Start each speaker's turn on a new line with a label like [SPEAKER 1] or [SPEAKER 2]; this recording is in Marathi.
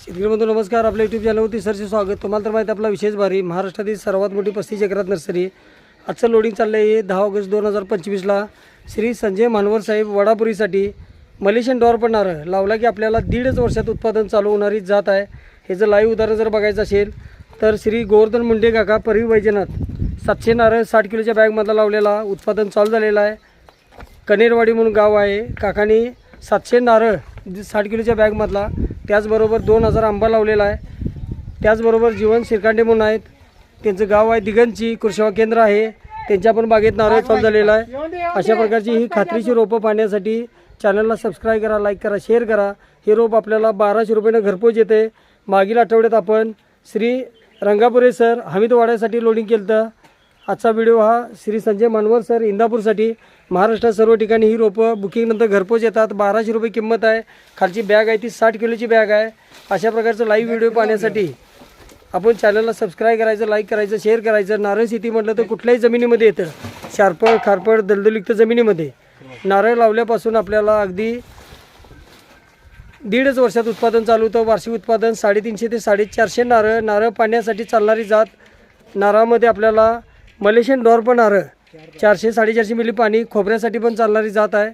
[SPEAKER 1] शेतकरी बंधू नमस्कार. आपल्या यूट्यूब चॅनलवरती सरचे स्वागत. तुम्हाला तर माहिती आपला विशेष भारी. महाराष्ट्रातील सर्वात मोठी पस्तीस एकरात नर्सरी. आजचं लोडिंग चाललं आहे दहा ऑगस्ट दोन हजार पंचवीसला श्री संजय मानवर साहेब वडापुरीसाठी मलेशियन डॉर पण नारळ लावला की आपल्याला दीडच वर्षात उत्पादन चालू होणारी जात आहे. हे जर लाईव्ह उदाहरण जर बघायचं असेल तर श्री गोवर्धन मुंडे काका परवी वैजनाथ सातशे नारळ साठ किलोच्या बॅगमधला लावलेला. उत्पादन चालू झालेलं आहे. कनेरवाडी म्हणून गाव आहे. काकाने सातशे नारळ साठ किलोच्या बॅगमधला त्याचबरोबर दोन हजार आंबा लावलेला आहे. त्याचबरोबर जीवन शिरकांडे म्हणून आहेत. त्यांचं गाव आहे दिगंची कृषीवा केंद्र आहे. त्यांच्या पण बागेत नारळ चालू झालेला आहे. अशा प्रकारची ही खात्रीची रोपं पाहण्यासाठी चॅनलला सबस्क्राईब करा लाईक करा शेअर करा. हे रोप आपल्याला बाराशे रुपयानं घरपोच येते. मागील आठवड्यात आपण श्री रंगापुरे सर हमीदवाड्यासाठी लोडिंग केलं होतं आजचा व्हिडिओ हा श्री संजय मानवर सर इंदापूरसाठी. महाराष्ट्रात सर्व ठिकाणी ही रोपं बुकिंगनंतर घरपोच येतात. बाराशे रुपये किंमत आहे. खालची बॅग आहे ती साठ किलोची बॅग आहे. अशा प्रकारचं लाईव्ह व्हिडिओ पाहण्यासाठी आपण चॅनलला सबस्क्राईब करायचं लाईक करायचं शेअर करायचं. नारळ शेती म्हटलं तर कुठल्याही जमिनीमध्ये येतं. शारपड खारपड दलदलयुक्त जमिनीमध्ये. नारळ लावल्यापासून आपल्याला अगदी दीडच वर्षात उत्पादन चालू होतं. वार्षिक उत्पादन साडेतीनशे ते साडेचारशे नारळ नारळ पाण्यासाठी चालणारी जात. नारळामध्ये आपल्याला मलेशियन डॉर पण आर. चारशे साडेचारशे मिली पाणी खोबऱ्यासाठी पण चालणारी जात आहे.